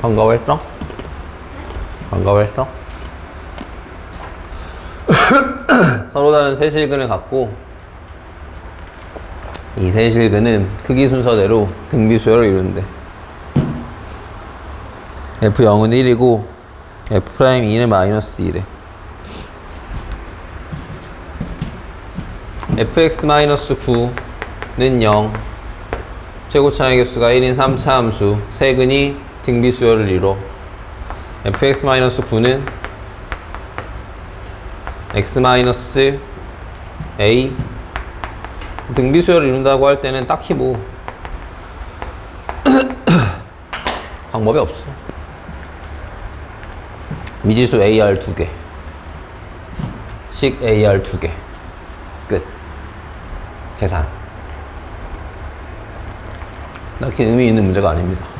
반가워했어? 반가워했어? 서로 다른 세실근을 갖고 이 세실근은 크기 순서대로 등비수열을 이루는데 F0은 1이고 F'2는 마이너스 1에 fx-9는 0 최고 차의 개수가 1인 3차 함수 세근이 등비 수열을 이뤄 fx-9는 x-a 등비 수열을 이룬다고 할 때는 딱히 뭐 방법이 없어 미지수 AR 두 개, 식 AR 두 개, 끝. 계산. 딱히 의미 있는 문제가 아닙니다.